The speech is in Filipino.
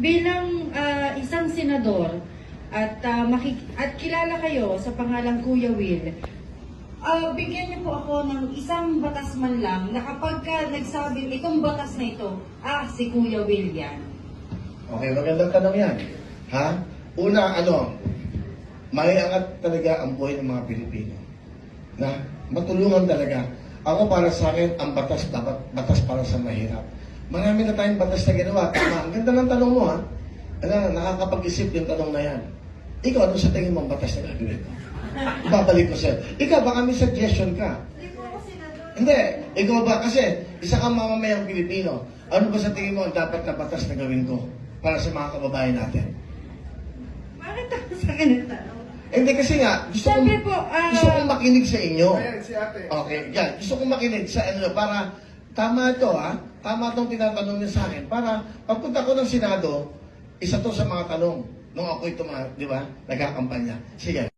bilang ah, isang senador at ah, makik- at kilala kayo sa pangalang Kuya Will, ah, bigyan niyo po ako ng isang batas man lang na kapag ka nagsabi itong batas na ito, ah, si Kuya Will yan. Okay, magandang tanong yan. Ha? Una, ano, may angat talaga ang buhay ng mga Pilipino. Na matulungan talaga. Ako para sa akin, ang batas dapat batas para sa mahirap. Marami na tayong batas na ginawa. Tama. Ang ganda ng tanong mo, ha? Ano, nakakapag-isip yung tanong na yan. Ikaw, ano sa tingin mo ang batas na gagawin ko? Babalik ko sa'yo. Ikaw, baka may suggestion ka. Hindi. Ikaw ba? Kasi isa kang mamamayang Pilipino. Ano ba sa tingin mo ang dapat na batas na gawin ko para sa mga kababayan natin? Bakit ako sa akin tanong? Hindi kasi nga, gusto Sabi kong, po, ah, gusto kong makinig sa inyo. Ayan, si ate. Okay, yan. Gusto kong makinig sa ano para tama ito ha. Tama itong tinatanong niya sa akin. Para pagpunta ko ng Senado, isa to sa mga tanong nung ako ito, mga- di ba, nagkakampanya. Sige.